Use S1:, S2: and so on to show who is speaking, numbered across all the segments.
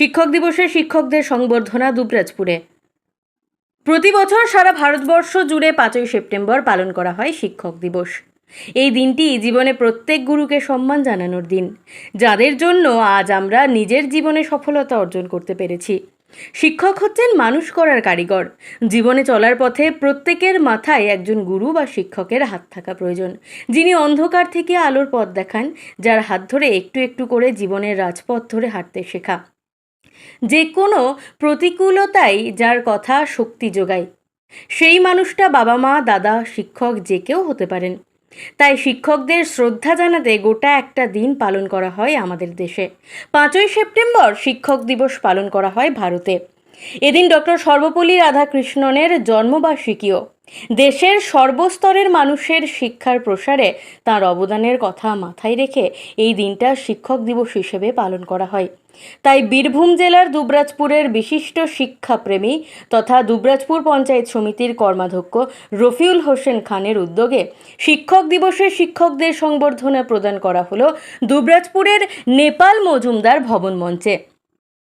S1: শিক্ষক দিবসে শিক্ষকদের সংবর্ধনা দুবরাজপুরে। প্রতি বছর সারা ভারতবর্ষ জুড়ে পাঁচই সেপ্টেম্বর পালন করা হয় শিক্ষক দিবস। এই দিনটি জীবনে প্রত্যেক গুরুকে সম্মান জানানোর দিন। যাদের জন্য আজ আমরা নিজের জীবনে সফলতা অর্জন করতে পেরেছি। শিক্ষক হচ্ছেন মানুষ করার কারিগর। জীবনে চলার পথে প্রত্যেকের মাথায় একজন গুরু বা শিক্ষকের হাত থাকা প্রয়োজন। যিনি অন্ধকার থেকে আলোর পথ দেখান, যার হাত ধরে একটু একটু করে জীবনের রাজপথ ধরে হাঁটতে শেখা। যে কোনো প্রতিকূলতাই যার কথা শক্তি যোগায়। সেই মানুষটা বাবা মা, দাদা, শিক্ষক যে কেউ হতে পারেন। তাই শিক্ষকদের শ্রদ্ধা জানাতে গোটা একটা দিন পালন করা হয় আমাদের দেশে। পাঁচই সেপ্টেম্বর শিক্ষক দিবস পালন করা হয় ভারতে। এদিন ডক্টর সর্বপল্লী রাধাকৃষ্ণনের জন্মবার্ষিকীও। দেশের সর্বস্তরের মানুষের শিক্ষার প্রসারে তার অবদানের কথা মাথায় রেখে এই দিনটা শিক্ষক দিবস হিসেবে পালন করা হয়। তাই বীরভূম জেলার দুবরাজপুরের বিশিষ্ট শিক্ষাপ্রেমী তথা দুবরাজপুর পঞ্চায়েত সমিতির কর্মাধ্যক্ষ রফিউল হোসেন খানের উদ্যোগে শিক্ষক দিবসে শিক্ষকদের সংবর্ধনা প্রদান করা হলো দুবরাজপুরের নেপাল মজুমদার ভবন মঞ্চে।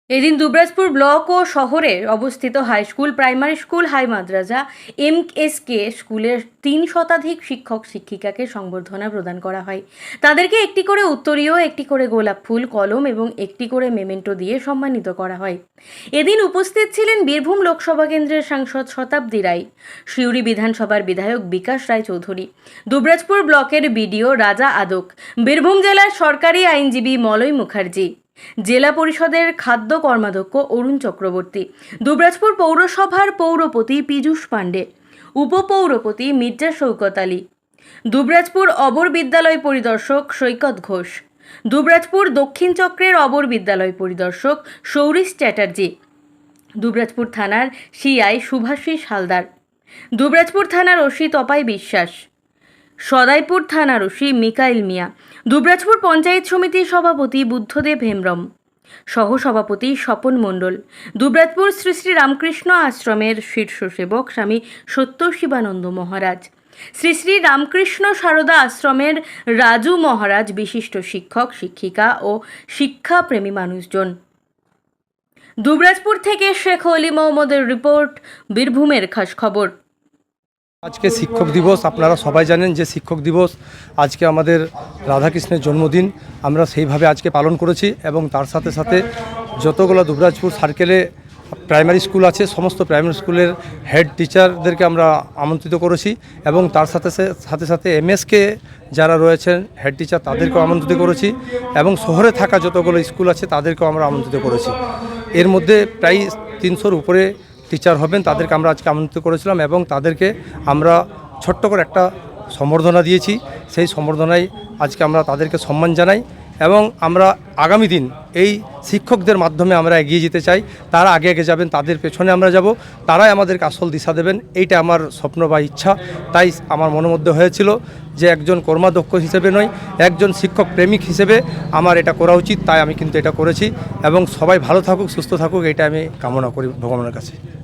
S1: এদিন দুবরাজপুর ব্লক ও শহরে অবস্থিত high school primary school high মাদ্রাসা এম এস কে স্কুলের তিন শতাধিক শিক্ষক, শিক্ষিকাকে সংবর্ধনা প্রদান করা হয়। তাদেরকে একটি করে উত্তরীয়, একটি করে গোলাপ ফুল, কলম এবং একটি করে মেমেন্টো দিয়ে সম্মানিত করা হয়। এদিন উপস্থিত ছিলেন বীরভূম লোকসভা কেন্দ্রের সাংসদ শতাব্দী রায়, সিউড়ি বিধানসভার বিধায়ক বিকাশ রায় চৌধুরী দুবরাজপুর ব্লকের বিডিও রাজা আদক, বীরভূম জেলার সরকারি আইনজীবী মলয় মুখার্জি জেলা পরিষদের খাদ্য কর্মাধ্যক্ষ অরুণ চক্রবর্তী, দুবরাজপুর পৌরসভার পৌরপতি পীযূষ পাণ্ডে, উপপৌরপতি মির্জা শৌকত আলী, দুবরাজপুর অবর বিদ্যালয় পরিদর্শক সৈকত ঘোষ, দুবরাজপুর দক্ষিণ চক্রের অবর বিদ্যালয় পরিদর্শক সৌরিশ চ্যাটার্জি, দুবরাজপুর থানার সিআই সুভাষিস হালদার, দুবরাজপুর থানার ওসি তপাই বিশ্বাস, সদাইপুর থানার ওসি মিকাইল মিয়া দুবরাজপুর পঞ্চায়েত সমিতির সভাপতি বুদ্ধদেব হেমব্রম, সহসভাপতি স্বপন মণ্ডল, দুবরাজপুর শ্রী শ্রী রামকৃষ্ণ আশ্রমের শীর্ষ সেবক স্বামী সত্য শিবানন্দ মহারাজ, শ্রী শ্রী রামকৃষ্ণ সারদা আশ্রমের রাজু মহারাজ বিশিষ্ট শিক্ষক, শিক্ষিকা ও শিক্ষাপ্রেমী মানুষজন। দুবরাজপুর থেকে শেখ অলি মোহাম্মদের রিপোর্ট, বীরভূমের খাস খবর।
S2: আজকে শিক্ষক দিবস, আপনারা সবাই জানেন যে শিক্ষক দিবস আজকে আমাদের রাধাকৃষ্ণের জন্মদিন। আমরা সেইভাবে আজকে পালন করেছি এবং তার সাথে সাথে যতগুলো দুবরাজপুর সার্কেলে প্রাইমারি স্কুল আছে, সমস্ত প্রাইমারি স্কুলের হেড টিচারদেরকে আমরা আমন্ত্রিত করেছি এবং তার সাথে সাথে সাথে এমএসকে যারা রয়েছেন হেড টিচার তাদেরকেও আমন্ত্রিত করেছি এবং শহরে থাকা যতগুলো স্কুল আছে, তাদেরকেও আমরা আমন্ত্রিত করেছি। এর মধ্যে প্রায় তিনশোর উপরে টিচার হবেন, তাদেরকে আমরা আজকে আমন্ত্রিত করেছিলাম এবং তাদেরকে আমরা ছোট্ট করে একটা সম্বর্ধনা দিয়েছি। সেই সম্বর্ধনায় আজকে আমরা তাদেরকে সম্মান জানাই। এবং আমরা আগামী দিন এই শিক্ষকদের মাধ্যমে আমরা এগিয়ে যেতে চাই। তারা আগে আগে যাবেন, তাদের পেছনে আমরা যাব। তারাই আমাদেরকে আসল দিশা দেবেন। এইটা আমার স্বপ্ন বা ইচ্ছা। তাই আমার মধ্যে হয়েছিল যে একজন কর্মাধ্যক্ষ হিসেবে নয়, একজন শিক্ষক প্রেমিক হিসেবে আমার এটা করা উচিত। তাই আমি কিন্তু এটা করেছি। এবং সবাই ভালো থাকুক, সুস্থ থাকুক এটা আমি কামনা করি ভগবানের কাছে।